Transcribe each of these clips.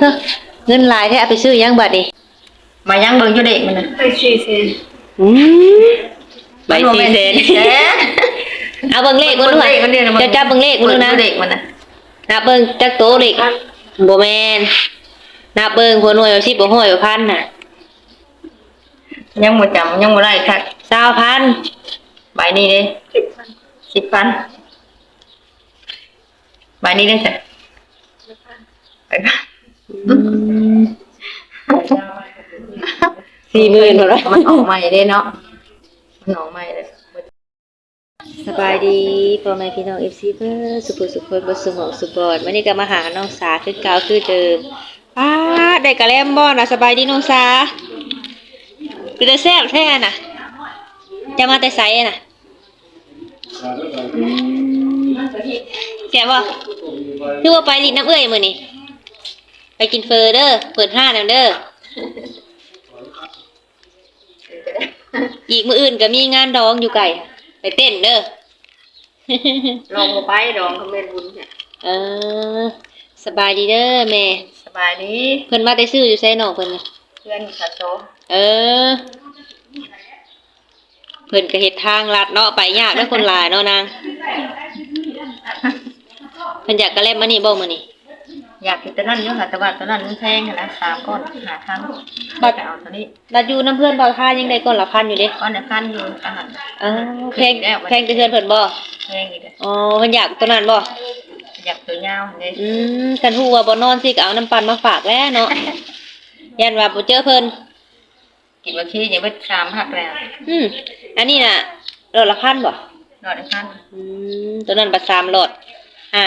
เถอะเงินหลายแท้เอาไปซื้อหยังบัดนี้มายังเบิ่งอยู่เด็กมันน่ะไปสี่เซนอืมใบสี่เซนแสนเอาเบิ่งเลขมันดูเบิ่งเลขมันเด้อนะจะจับเบิ่งเลขมันดูนะเบิ่งเด็กมันน่ะนับเบิ่งจักโตเลขบ่แม่นนับเบิ่งหัวหน่วยเอาสิบ่ห้อยบ่พันน่ะยังบ่จำยังบ่ได้คัก20,000ใบนี้เด้สิบพันสิบพันใบนี้ได้จ้ะไปบ้าน สี่หมื่นเหรอมันออกใหม่เด้เนาะมันออกใหม่เลยสบายดีพ่อแม่พี่น้อง FC เพื่อสุขสุขคนบ่สมองสุบอดวันนี้ก็มาหาน้องสาคือเก่าคือเดิมป้าดได้กะแลมบ่น่ะสบายดีน้องสาคือได้แซ่บแท้น่ะ จะมาแต่ไสน่ะอืมแซ่บบ่คือว่าไปลิ้นน้ำเอื้อยมื้อนี้ ไปกินเฟอร์เด้อเปิดห้านำเด้ออีกมื้ออื่นก็มีงานดองอยู่ไกลค่ะไปเต้นเด้อลองบ่ไปดองเขาเม็นบุญเนี่ยเออ สบายดีเด้อแม่ สบายดีเพิ่นมาแต่ซื้ออยู่ไสน้องเพิ่นน่ะเพื่อนขาโซเออ เพิ่นก็เฮ็ดทางลัดเนาะไปยากเด้อคนหลายเนาะนางเพิ่นอยากกระเล็บมานี่บ่มื้อนี้ อยากกินตัวนั้นเยอะค่ะแต่ว่าตัวนั้นมันแพงนะสามก้อนหาครั้งบัดจะเอาตัวนี้ลัดอยู่น้ำเพื่อนบ่ค่ายังได้ก่อนละพันอยู่เด้ก้อนในพันอยู่อาหารเออแพงแพงแต่เพื่อนเพิ่นบ่แพงอีกเลยอ๋อเพิ่นอยากตัวนั้นบ่อยากตัวยาวเลยอืมกันฮู้ว่าบ่นอนสิก็เอาน้ำปั่นมาฝากแล้วเนาะยันว่าบ่เจอเพิ่นกินบางทียังไม่ชามหักแล้วอืมอันนี้น่ะโลละพันบ่นอนในพันอืมตัวนั้นบัดสามโลดอ่า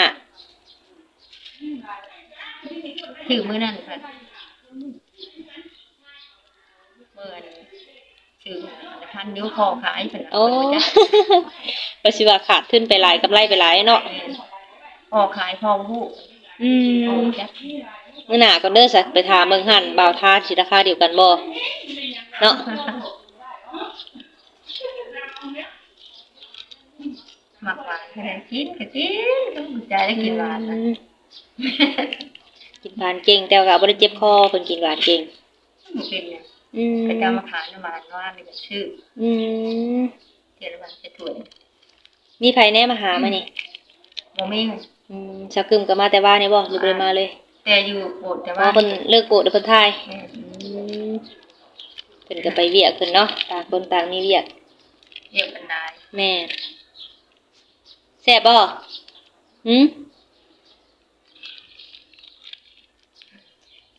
ถือมือนั่นค่ะเมื่อนี้ถือในพันนิ้วคอขายเป็นโอ้ปสิว่าขาดทุนไปหลายกำไรไปหลายเนาะ พอขายพอผู้อืพอมจักมื้อหน้าก็เด้อสักไปถามเบิ่งหั่นบ่าวทาสิราคาเดียวกันบ่เนาะหมักหวานแค่ไหนคิดก็กินต้องใจได้กินหวานนะ อืม กินหวานเก่งแต่ว่าบ่ได้เจ็บคอเพิ่นกินหวานเก่งมันเป็นเนี่ยอืมก็จะมาขายน้ำมันว่านนี่ก็ชื่ออืมเทียนมันจะถวยมีไผแน่มาหามานี่โมมิ่งอืมชักกึมก็มาแต่ว่านี่บ่หรือบ่ได้มาเลยแต่อยู่โบสถ์แต่เพราะว่าเพิ่นเลิกโกรธเดี๋ยวเพิ่นทายแม่อืมเพิ่นก็ไปเวียกเพิ่นเนาะต่างคนต่างมีเวียกเรียกกันได้แม่แซ่บบ่หืม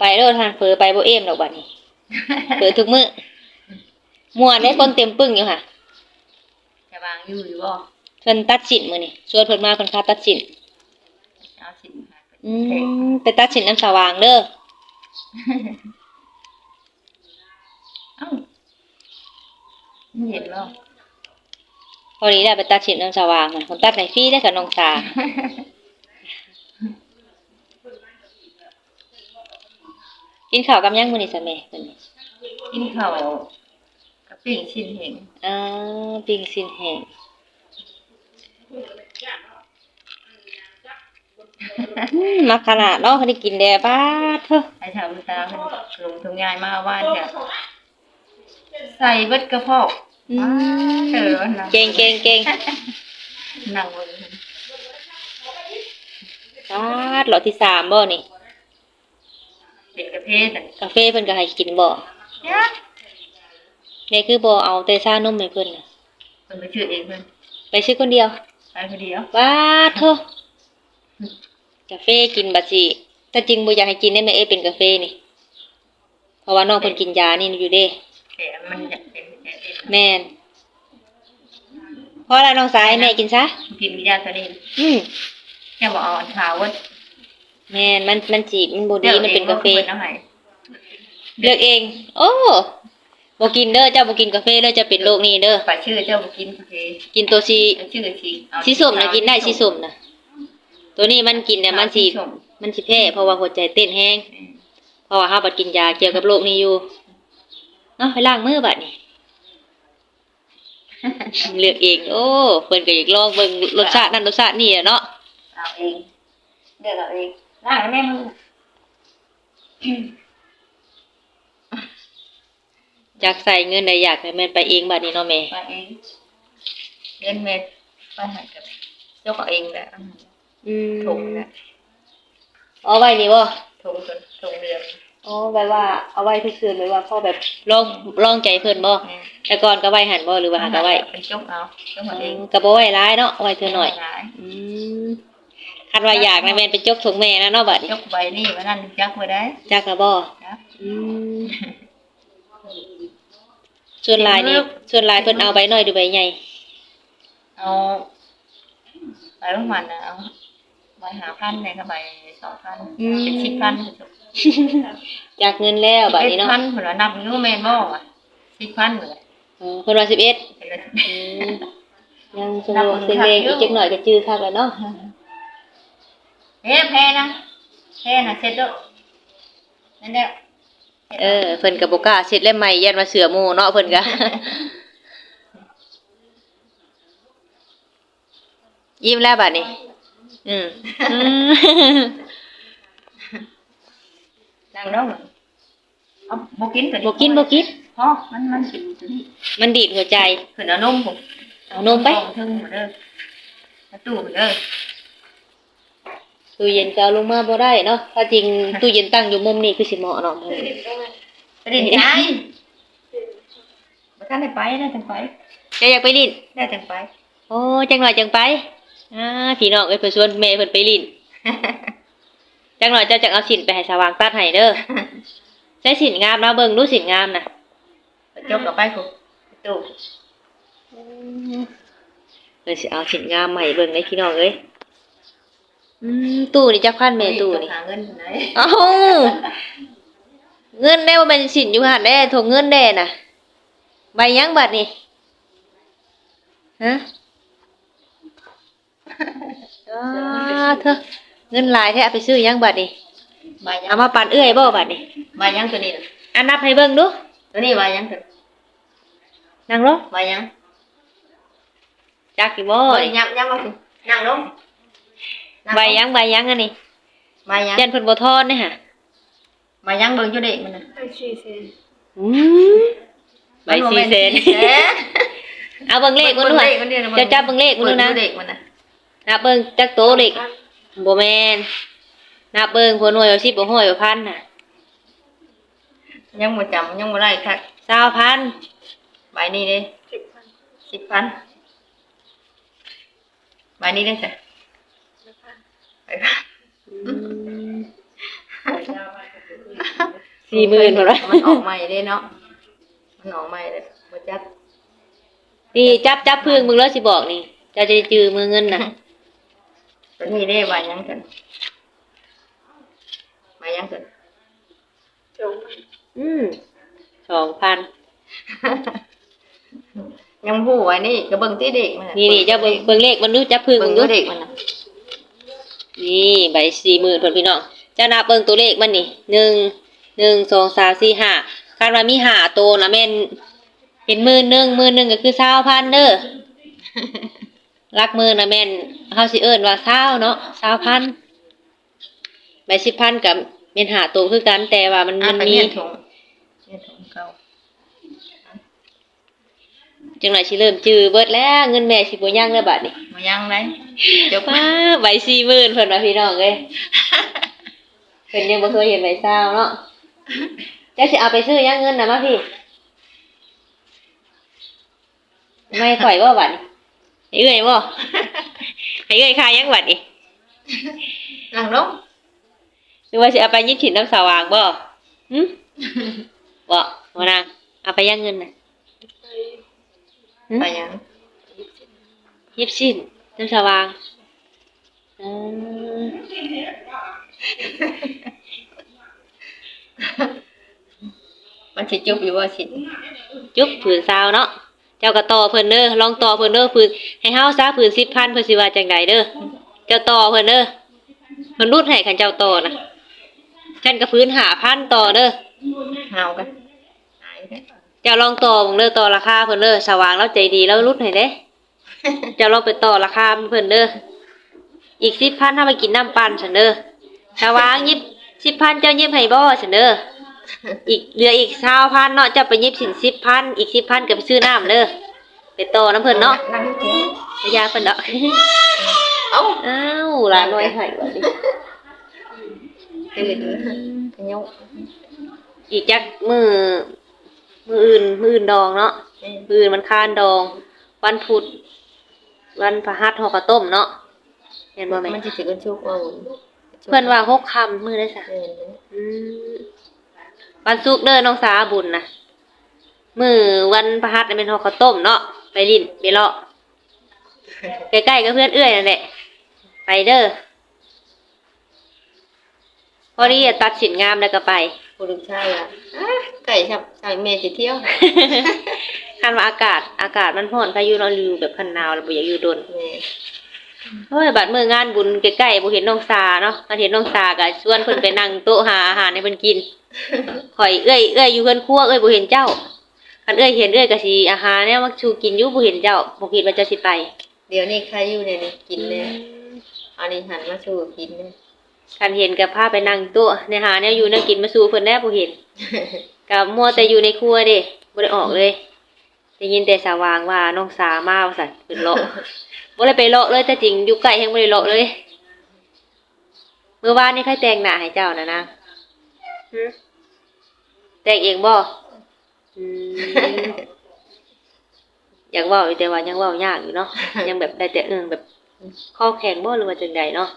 ไปเด้อทานเฟอไปบ่เอมดอกบัดนี้เฟอทุกมื้อม่วนได้คนเต็มปึ้งอยู่ค่ะจะวางอยู่หรือบ่เพิ่นตัดสินมื้อนี้ชวนเพิ่นมาเพิ่นค่าตัดสินเอาสินค้าอืมไปตัดสินน้ำสว่างเด้อเอ้าเห็นบ่พอดีได้ไปตัดสินน้ำสว่างมันคนตัดให้ฟรีได้อกับน้องสา กินข้าวกับหยังมื้อนี้ซะแม่เพิ่นนี่กินข้าวกับปิ้งชิ้นเห็นอ่าปิ้งสินแห้งอืมมักขนาดเนาะเขาได้กินแด่บ้าดเถอะไอ้แถวตาเพิ่นลงทุงยายมาว่านเนี่ยใส่เบิดกระเพาะอืมเออนะเก่งเก่งเก่งนั่งเบิ่งบ้าดหลอดที่สามบ่นี่ เป็นกระเพาะนั่นกาแฟเพิ่นก็ให้กินบ่เนี่ยนี่คือบ่เอาแต่ชานมให้เพิ่นน่ะเพิ่นไปชื่อเองเพิ่นไปซื้อคนเดียวไปคนเดียวบ้าดเถอะกาแฟกินบัดสิแต่จริงบ่อยากให้กินได้แม่เอ้ยเป็นกาแฟนี่ เพราะว่าน้องเพิ่นกินยานี่อยู่เด้แต่มันอยากเป็นแต่เป็นแม่นเพราะอะไรน้องสายแม่กินซะกินวิญญาณตัวนี้อืมแค่บอกเอาอันขาวว่า แม่นมันมันจีบมันบ่ดีมันเป็นกาแฟเอาให้เลือกเอง โอ้บ่กินเด้อเจ้าบ่กินกาแฟเด้อจะเป็นโรคนี้เด้อฝากชื่อเจ้าบ่กินกาแฟกินตัวสีเอาชื่อสีเอาสีส้มนะกินได้สีส้มนะตัวนี้มันกินเนี่ยมันสิส้มมันสิแพ้เพราะว่าหัวใจเต้นแฮงเพราะว่าเฮาบัดกินยาเกี่ยวกับโรคนี้อยู่เนาะไปล้างมือบัดนี้เลือกเอง โอ้เพิ่นก็อยากลองเบิ่งรสชาตินั่นรสชาตินี่อะเนาะ เอาเองเลือกเอาเอง ล้างแล้วแม่มืออยากใส่เงินได้อยากให้แม่นไปเองบัดนี้เนาะแม่ไปเองเงินเม็ดไปใหากับยกเอาเองแหละอืมถุงนะเอาไว้นี่บ่ถุงจนถุงเดือนอ๋อแบบว่าเอาไว้ทุกคืนแบบว่าพ่อแบบลองลองใจเพิ่นบ่แม่แต่ก่อนก็ไว้หันบ่หรือว่าหาก็ไว้ไปจกเอาจกเอาเองก็บ่ไว้หลายเนาะเอาไว้เทื่อหน่อยหลายอืม คันว่าอยากนะแม่นไปจกถุงแม่นะเนาะบัดนี้จกใบนี่วันนั้นจักไว้ได้จักละบ่ครับอืมส่วนหลายนี่ส่วนหลายเพิ่นเอาใบน้อยหรือใบใหญ่เอาใบประมาณนะเอาใบหาพันในกับใบสองพันเป็นสิบพันจากเงินแล้วบัดนี้เนาะพันเหมือนนับนิ้วแมนบ่อะสิบพันเหมือนเออเพิ่นว่า11เป็นเลยอืมยังสงบเสียงเองอีกจักหน่อยก็จื้อคักแล้วเนาะ เฮ้แพ้นะแพ้นะเสร็จแล้วนั่นแหละเออเพิ่นก็บ่กล้าเช็ดเล่มใหม่ยันว่าเสือหมู่เนาะเพิ่นก็ยิ้มแล้วบัดนี้ อืมอืมนั่งน้องเอาบ่กินตัวบ่กินบ่กินพอมันมันกินตัวนี้มันดีดหัวใจขึ้นเอานมผมเอานมไปถึงหมดเด้อเอาตู้หมดเด้อ ตู้เย็นก็เอาลงมาบ่ได้เนาะถ้าจริงตู้เย็นตั้งอยู่มุมนี้คือสิเหมาะเนาะไปดิยายบ่ทันได้ไปได้จังไปจะอยากไปลิ้นได้จังไป โอ้จังหน่อยจังไปอ่าพี่น้องเอ้ยเพิ่นชวนแม่เพิ่นไปลิ้นจังหน่อยเจ้าจักเอาสินไปให้สว่างตัดให้เด้อใช้สินงามนะเบิ่งดูสินงามนะจบกับไปคุตู้เลยสิเอาสินงามใหม่เบิ่งในพี่น้องเอ้ย อืมตู้นี่จักพันแม่ตู้นี่ หาเงินที่ไหนเอ้า เงินได้ว่าเป็นสินอยู่หั่นแด้ทงเงินแด้น่ะ ใบยังบัดนี่ฮะอ้าเธอเงินหลายแท้เอาไปซื้อยังบัดนี่ใบยัเอางมาปั่นเอื้อยบ่บัดนี่ใบยังตัวนี้น่ะอันนับให้เบิ่งดูตัวนี้ใบยังตัวนั่งลงใบยังจักอีบ่โอ้ยยับยับมาสินั่งลงนั่งลง ใบยังใบยังอันนี้ใบยังยันเพิ่นบ่ทอนนี่ฮะใบยังเบิ่งอยู่เด็กมันน่ะอืมใบสี่เซนแสนเอาเบิ่งเลขมันดูเบิ่ค่ะงเลขมันเนี่ยนะจะจับเบิ่งเลขมันดูนะเบิ่งเด็กมันน่ะนับเบิ่งจักโตเลขบ่แม่นนับเบิ่งหัวหน่วยเอาสิบบ่ห้อยบ่พันน่ะยังบ่จำยังบ่ได้คัก20,000ใบนี้เด้สิบพันใบนี้ได้จ้ะ ไปค่ะสี่หมื่นบ่ล่ะมันออกใหม่เด้เนาะมันออกใหม่เลยบ่จักนี่จับจับพึ่งมึงแล้วสิบอกนี่เจะจะได้จื้อมือเงินน่ะตัวนี้ได้ใบยังกันใบยังกันอืม2,000ยังผู้ไว้นี่ก็เบิ่งที่เด็กมันน่ะนี่นี่เจ้าเบิ่งเบิ่งเลขมันดูจับพึ่งเบิ่มึงงดูดูเด็กมันน่ะ นี่ใบสี่หมื่นเพิ่นพี่น้องเจ้านับเบิ่งตัวเลขมันนี่หนึ่งหนึ่งสองสามสี่ห้าคาดว่ามีห้าตัวนะแม่นเป็นหมื่นหนึ่งหมื่นหนึ่งก็คือเศร้าพันเด้อรักหมื่นนะแม่นเฮาสิเอิ้นว่าเศร้าเนาะเศร้าพันใบสิบพันกับแม่นหาตัวคือกันแต่ว่ามันอะมันไปมี เรียนถุงเรียนถุงเก่า จังไหนสิเริ่มจื้อเบิดแล้วเงินแม่สิบ่ยังแล้วบัดนี้มายังไดจบว้าใบสี่หมื่นเพิ่นว่าพี่น้องเอ้ยเพิ่นยังบ่เคยเห็นใบเศร้าเนาะจะสิเอาไปซื้อยังเงินน่ะมาพี่ ไม่ข่อยบ่บัดนี้ให้เอื้อยบ่ให้เอื้อยค่ายังบัดนี้นั่งลงหรือว่าสิเอาไปยิบถิ่นน้ำสว่างบ่หึบ่บ่นางเอาไปยังเงินน่ะหึ ไปยังยิบชิ้นน้ำสว่างอืมมันสิจบอยู่ว่าสิจุ๊บผืนซาวเนาะเจ้าก็ต่อเพิ่นเด้อลองต่อเพิ่นเด้อผืนให้เฮาซะผืน10,000เพิ่นสิว่าจังไดเด้อเจ้าต่อเพิ่นเด้อเพิ่นรูดให้คันเจ้าต่อนะฉันก็พื้น5,000ต่อเด้อเฮากันหายกัน เจ้าลองต่อเบิ่งเด้อต่อราคาเพิ่นเด้อสว่างแล้วใจดีแล้วรูดให้เด้ เจ้าลองไปต่อราคาเพิ่นเด้ออีก10,000ถ้าไปกินน้ำปั่นซั่นเด้อสว่างยิบสิบพันเจ้าเย็บให้บ่ฉันเด้ออีกเหลืออีกสาวพันเนาะเจ้าไปเย็บสินสิบพันอีกสิบพันก็ไปซื้อน้ำเด้อไปต่อน้ำเพิ่นเนาะนั่งกินพยาเพิ่นเนาะเอ้าอ้าวหลานน้อยให้บัดนี้ตื่นขยกอีกจักมือ มืออื่นมืออื่นดองเนาะมืออื่นมันคานดอง วันพุธวันพฤหัสห่อข้าวต้มเนาะเห็นบ่แม่มันจะถึงกันชุกว่าบุญเพิ่นว่าหกคำมือได้ซะเอออืมวันศุกร์เด้อน้องสาบุญนะมือวันพฤหัสน่ะเป็นห่อข้าวต้มเนาะไปลิ้นไปเลาะใกล้ๆกับเพื่อนเอื้อยนั่นแหละไปเด้อพอดีจะตัดสินงามแล้วก็ไป ผู้ลูกชายอะไก่ชับไก่เมย์จะเที่ยว คันว่าอากาศอากาศมันร้อนพายุเราอยู่แบบคันหนาวแล้วบ่อยากอยู่โดนแม่เฮ้ยบัดมื้องานบุญใกล้ๆบ่เห็นน้องสาเนาะคันเห็นน้องสาก็ชวนเพิ่นไปนั่งโต๊ะหาอาหารให้เพิ่นกินข่อยเอ้อยเอ้อยอยู่เพิ่นครัวเอ้อยบ่เห็นเจ้าคันเอ้อยเห็นเอ้อยก็สิอาหารแนวมักชูกินอยู่บ่เห็นเจ้าบ่คิดว่าเจะสิไป เดี๋ยวนี้ใครอยู่ในนี้กินเลยอันนี้หันมาสู่กินเลย คันเห็นก็พาไปนั่งโต๊ะในหาแนวอยู่แนวกินมาสู่เพิ่นแน่บ่เห็นก็มัวแต่อยู่ในครัวเด้บ่ได้ออกเลยได้ยินแต่สาวางว่าน้องสามาว่าซั่นเพิ่นเลาะบ่ได้ไปเลาะเลยแต่จริงอยู่ใกล้แฮงบ่ได้เลาะเลยเมื่อวานนี่ใครแต่งหน้าให้เจ้านะนางหึแต่งเองบ่อืมอยากเว้าอยู่แต่ว่ายังเว้ายากอยู่เนาะยังแบบได้แต่เอิ้นแบบข้อแข็งบ่หรือว่าจังใดเนาะ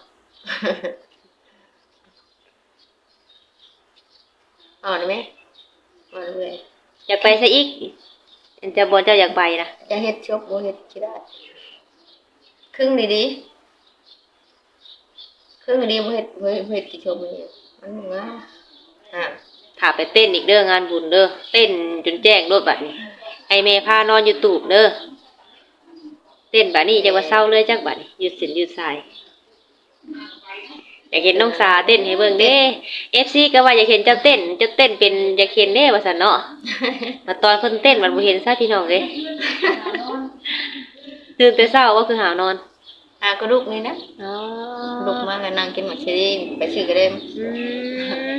อ่อนไหมอ่อนเลยอยากไปซะอีกอันจะบ่เจ้าอยากไปนะจะเฮ็ดชบบ่เฮ็ดคิดได้ครึ่งดีดีครึ่งดีบ่เฮ็ดบ่เฮ็ดบ่เฮ็ดกี่ชบนี่มันว่าอะถ้าไปเต้นอีกเด้องานบุญเด้อเต้นจนแจ้งโลดบัดนี้ ไอแม่พานอนอยู่ตูบเด้อเต้นบัดนี้จะว่าเศร้าเลยจักบัดนี้หยุดสินหยุดสาย อยากเห็นน้องสาเต้นให้เบิ่งเด้ FC ก็ว่าอยากเห็นเจ้าเต้นเจ้าเต้นเป็นอยากเห็นเด้ว่าซั่นเนาะมาตอนเพิ่นเต้นมันบ่เห็นซะพี่น้องเด้ตื่นแต่เช้าว่าคือหาวนอนอะก็ลูกนี่นะอ๋อลูกมาแล้วนั่งกินหมกเชอรี่ไปซื้อกระเด็มอืม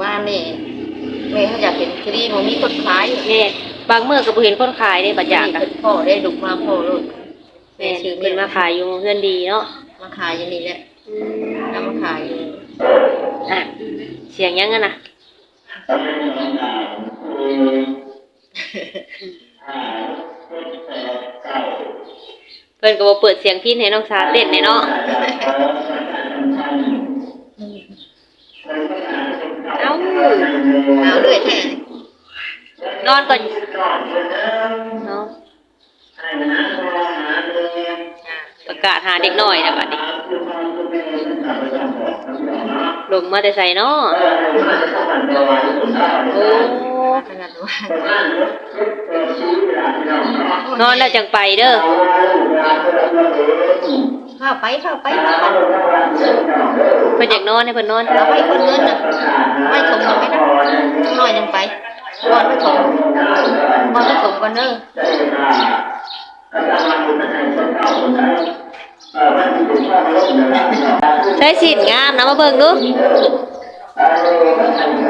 ว่านี่แม่เขาอยากเห็นเชอรี่มันมีคนขายแม่บางมื้อก็บ่เห็นคนขายเด้บัดอยากกัอะนพ่อได้ลูกมาพ่อลูกแม่แม่ซื้อเพิ่นมาขายอยู่เพื่อนดีเนาะ มาขายอยู่นี่แหละแล้วมาขายอยู่อะเสียงยังกันนะเพิ่นก็บ่เปิดเสียงพินให้น้องสาเต้นเลยเนาะเอ้าเอาเรื่อยแท้นอนก่อนเนาะอะ ประกาศหาเด็กน้อยนะบัดนี้ลงมาแต่ใส่เนาะโอ้ขนาดว่านอนแล้วจังไปเด้อเข้าไปเข้าไปเข้าไปเพิ่นอยากนอนให้เพิ่นนอนเอาไปคนเงินน่ะไม่ถมกันไหมนะน้อยยังไปบอลไม่ถมบอลไม่ถมกันเด้อ ใช้สินงามนะมาเบิ่งดู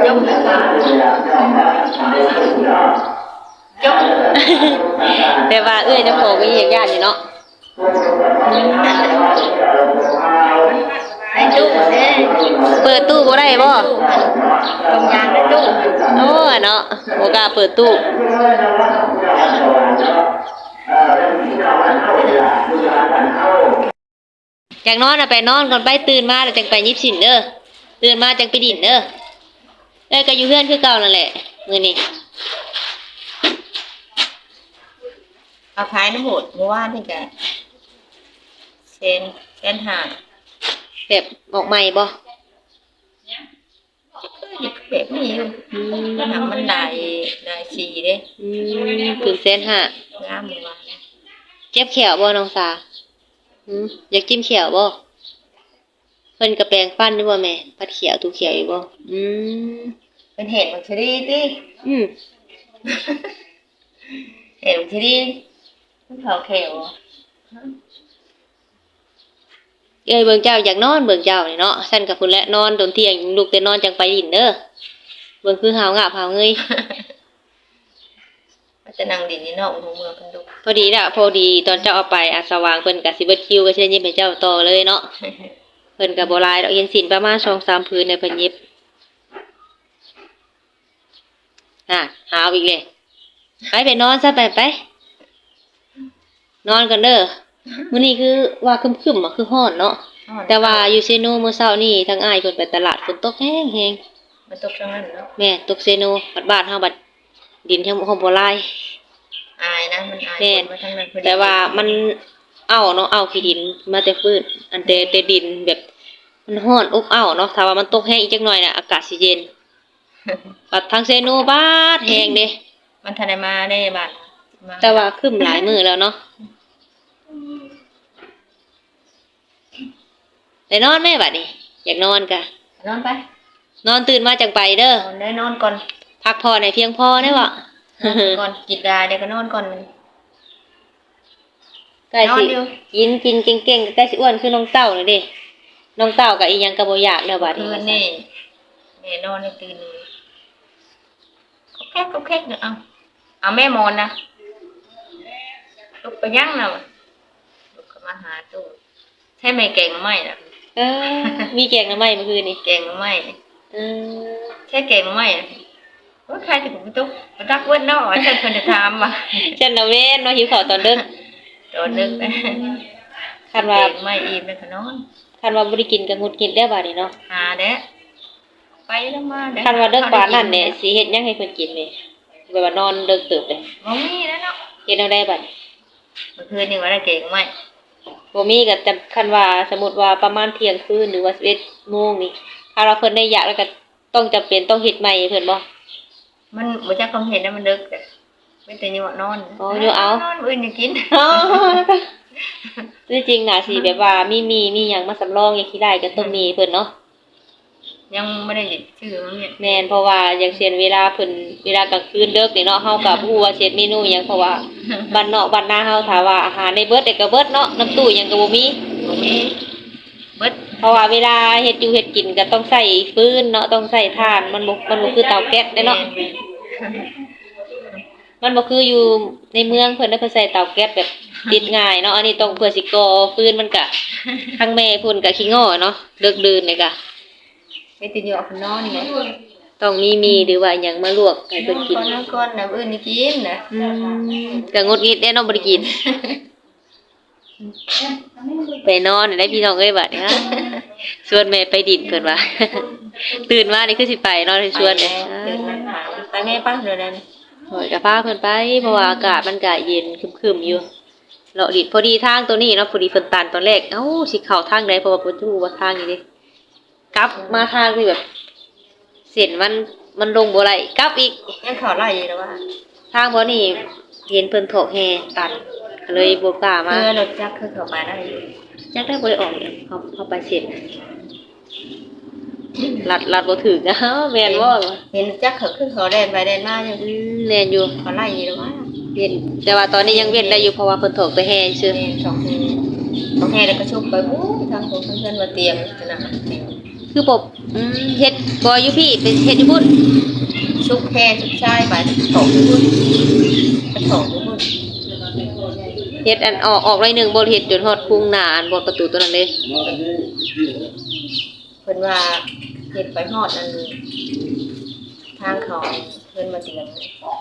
ยกยกแต่ว่าเอ้ยเจ้าของก็อยากย่านอยู่เนาะในตู้เด้เปิดตู้บ่ได้บ่ตรงยางในตู้ โอ้ยเนาะบ่กล้าเปิดตู้ อยากนอนน่ะไปนอนก่อนไปตื่นมาแล้วจังไปยิบสินเด้อตื่นมาจังไปดินเด้อเอ้ยก็อยู่เพื่อนคือเก่านั่นแหละมื้อนี้เอาขายน้ำหมดเมื่อวานนี่กะเซนเซนหาแบบออกใหม่บ่หยิบ แบบนี้อยู่อืมมันทำมันได้ได้สีเด้อืมถึงเส้นห้างามเมื่อวานเจ็บแขวบ่น้องสาหืมอยากจิ้มแขวบ่เพิ่นกระแปรงฟันอยู่บ่แม่ปัดเขียวถูเขียวอยู่บ่อืมเป็นเห็ดบักชะรีติอืมเห็ดบักชะรีมันเขาเขียว เอ้ยเบิ่งเจ้าอยากนอนเบิ่งเจ้านี่เนาะซั่นกับพุ่นแหละนอนตอนเที่ยงลูกแต่นอนจังไปดินเด้อเบิ่งคือหาวงาบหาวเงยมันจะนั่งดินนี่นอกของเมืองเพิ่นดุพอดีละพอดีตอนเจ้าเอาไปอาสว่างเพิ่นก็สิเบิดคิวก็สิได้ยิบให้เจ้าต่อเลยเนาะเพิ่นก็บ่หลายดอกเย็นสินประมาณ2-3พื้นเนี่ยเพิ่นเย็บอะหาวอีกเลยไปไปนอนซะไปไปนอนกันเด้อ มื้อนี้คือว่าครึมๆอะคือร้อนเนาะแต่ว่าอยู่เซโนมื้อเช้านี่ทางอ้ายเพิ่นไปตลาดฝนตกแห้งมันตกทั้งนั้นเนาะๆแม่ตกเซโนบัดบ้านเฮาบัดดินทั้งบ่บ่หลายอายนะมันอายแม่นคนมาทั้งนั้นเพิ่นแต่ว่ามันเอาเนาะเอาขี้ดินมาแต่ฟื้นอันแต่แต่ดินแบบมันร้อนอบอ้าวเนาะถ้าว่ามันตกแห้งอีกจักหน่อยน่ะอากาศสิเย็นบัดทางเซโนบาดแห้งเด้มันทันได้มาได้บาดมาแต่ว่าครึ้มหลายมื้อแล้วเนาะ ได้นอนแม่บัดนี้ อยากนอนกะ นอนไป นอนตื่นมาจังไปเด้อ นอนได้นอนก่อน พักผ่อนให้เพียงพอได้บ่ก่อนกินดาเดี๋ยวก็นอนก่อนมันใกล้สินอนอยู่กินกินเก่งๆก็ใกล้สิอ้วนคือน้องเต้าเลยเด้น้องเต้ากับอีหยังก็บ่อยากแล้วบัดนี้คืนนี่แม่นอนให้ตื่นเลยก็แค่ก็แค่เนี่ยเอาเอาแม่มอนนะลุกไปยั่งนะลุกก็มาหาตู้ใช่ไหมแกงหรือไม่นะ เออมีแกงหน้ำไม้เมื่อคืนนี่แกงหรือไม่เออใช่แกงหรือไม่อะว่าใครจะผมตุ๊กมาดักเว้นเนาะฉันเพิ่นจะถามมาฉันน่ะเว้นเนาะหิวข้าวตอนดึกตอนนึกคันว่าแกงไม่อิ่มแล้วก็นอนคันว่าบ่ได้กินก็งุดกินแล้วบัดนี้เนาะหาเด้อไปแล้วมาเด้อคันว่าเดึกปานนั้นเนี่ยสิเฮ็ดหยังให้เพิ่นกินนี่แบบว่านอนดึกตึบเลยบ่มีแล้วเนาะเฮ็ดเอาได้บัดเมื่อคืนนี่ว่าได้แกงไม่ บ่มีก็จำคันว่าสมมุติว่าประมาณเที่ยงคืนหรือว่า11โมงนี่ถ้าเราเพิ่นได้อยากแล้วก็ต้องจำเป็นต้องเฮ็ดใหม่ให้เพิ่นบ่ มันบ่จักความเห็นนะมันดึกแต่ไม่แต่ยั่วนอนอ๋อยั่วเอา นอนอื่นอย่ากินอ๋อที่จริงน่ะสิแบบว่ามีมีมีหยังมาสำรองอย่างที่ได้ก็ต้องมีเพิ่นเนาะ ยังไม่ได้ชื่อมันเนี่ยแม่นเพราะว่าอย่างเช่นเวลาเพิ่นเวลากลางคืนเลิกนี่เนาะเฮาก็บ่ฮู้ว่าเฮ็ดเมนูหยังเพราะว่าบ้านนอกบ้านนาเฮาถ้าว่าอาหารในเบิดได้ก็เบิดเนาะน้ำตู้หยังก็บ่มีบ่มีเบิดเพราะว่าเวลาเฮ็ดอยู่เฮ็ดกินก็ต้องใช้ฟืนเนาะต้องใช้ถ่านมันบ่มันบ่คือเตาแก๊สเด้เนาะแม่นมันบ่คืออยู่ในเมืองเพิ่นน่ะเพิ่นใช้เตาแก๊สแบบติดง่ายเนาะอันนี้ต้องเพื่อสิก่อฟืนมันก็ทั้งแม่เพิ่นก็ขี้ง้อเนาะเลิกดื่นนี่ก็ๆ ไม่ติดอยู่กับนอนนี่ต้องมีมีหรือว่าหยังมาลวกให้เพิ่นกินก่อนนอนก่อนนะอื่นนี่กินนะอืมก็งดงิดได้เนาะบ่ได้กิน ไปนอนได้พี่น้องเอ้ยบัดนี้ฮะชวนแม่ไปดินเพิ่นว่า ตื่นมานี่คือสิไปเนาะสิชวนเลยเดินมาถามไปแม่ป้าเดี๋ยวนั้นโอ้ยก็พาเพิ่นไปเพราะว่าอากาศมันก็เย็นครึมๆอยู่เลาะดินพอดีทางตัวนี้เนาะพอดีเพิ่นตันตอนแรกเอ้าสิเข้าทางใดเพราะว่าเพิ่นรู้ว่าทางนี้เด้ กลับมาทางที่แบบเส้นมันมันลงบ่ไหลกลับอีกยังเขาไล่อยู่แล้วว่าทางบ่นี่เห็นเพิ่นโถกแฮตัดก็เลยบ่กล้ามาเพื่อรถจักรคือเขามาได้อยู่จักได้บ่ได้ออกเนี่ยเขาเขาไปเสร็จลัดลัดบ่ถึงนะแม่นบ่วะเห็นจักรเขาคือเขาเดินไปเดินมาอยู่อืมแม่นอยู่เขาไล่อยู่แล้วว่าเว้นแต่ว่าตอนนี้ยังเว้นได้อยู่เพราะว่าเพิ่นโถกไปแห่ซื่อแม่สองทีสองแห่แล้วก็ชุบไปวู้ทางผมเพื่อนมาเตียงขนาดเตียง คือปบอืมเฮ็ดบ่อยู่พี่เป็นเฮ็ดอยู่พุ่นชุบแห่ชุบชายไปถงทุกคนถงทุกคนเฮ็ดอันออกออกไรหนึงบ่เฮ็ดจนฮอดพุงหน้าอันบ่ประตูตัวนั้นเด้เพิ่นว่าเห็ดไปหอดนั่นทางเขาเพิ่นมาเตียง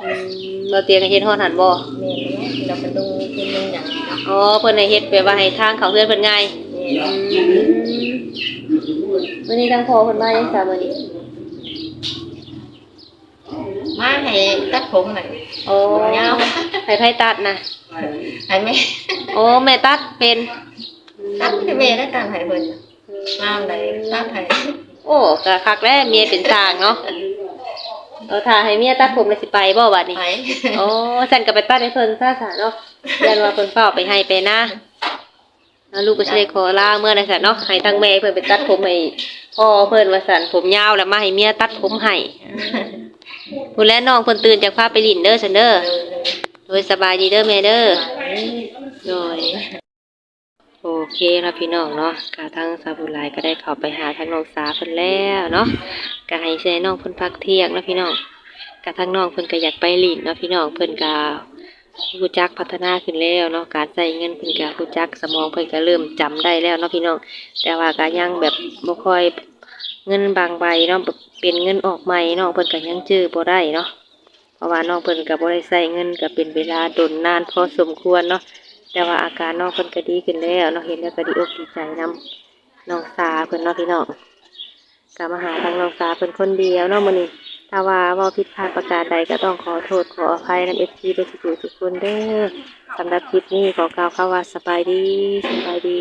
อืมเราเตียงให้เฮ็ดฮอดหันบ่แม่นไหมเราเป็นดุงเป็นดุงอย่างนี้เนาะอ๋อเพิ่นให้เฮ็ดแบบว่าให้ทางเขาเฮือนเพิ่นง่ายแม่อืม มื้อนี้ทางพ่อเพิ่นมาจังซ่ามื้อนี้มาให้ตัดผมหน่อยโอ้ผมยาวให้ไผตัดนะให้แม่โอ้แม่ตัดเป็นตัดให้แม่แล้วกันให้เพิ่นมาไหนตัดให้โอ้ก็คักแล้วเมียเป็นช่างเนาะเออถ้าให้เมียตัดผมแล้วสิไปบ่บัดนี้ไปโอ้ฉันก็ไปตัดให้เพิ่นซะซะเนาะยันว่าเพิ่นเฝ้าไปให้ไปนะ แล้วลูกก็สิได้ขอลาเมื่อใดซะเนาะให้ทางแม่เพิ่นไปตัดผมให้พ่อเพิ่นว่าซั่นผมยาวแล้วมาให้เมียตัดผมให้ผู้แลน้องเพิ่นตื่นจากพาไปลิ้นเด้อซันเด้อโดยสบายดีเด้อแม่เด้อโดยโอเคเนาะพี่น้องเนาะกาทั้งสาบุหลายก็ได้เข้าไปหาทางน้องสาเพิ่นแล้วเนาะก็ให้ใช้น้องเพิ่นพักเที่ยงนะพี่น้องกาทั้งน้องเพิ่นก็อยากไปลิ้นเนาะพี่น้องเพิ่นก็ รู้จักพัฒนาขึ้นแล้วเนาะการใช้เงินเพิ่นก็รู้จักสมองเพิ่นก็เริ่มจำได้แล้วเนาะพี่น้องแต่ว่าก็ยังแบบบ่ค่อยเงินบางใบเนาะเป็นเงินออกใหม่น้องเพิ่นก็ยังจื้อบ่ได้เนาะเพราะว่าน้องเพิ่นก็บ่ได้ใช้เงินก็เป็นเวลาดนนานพอสมควรเนาะแต่ว่าอาการน้องเพิ่นก็ดีขึ้นแล้วเนาะเห็นแล้วก็ดีอกดีใจนำน้องสาเพิ่นเนาะพี่น้องก็มาหาทางน้องสาเพิ่นคนเดียวเนาะมื้อนี้ ถ้าว่าเว้าผิดพลาดประการใดก็ต้องขอโทษขออภัยนำ FC เด้อทุกผู้ทุกคนเด้อสำหรับคลิปนี้ขอกล่าวคำว่าสบายดีสบายดี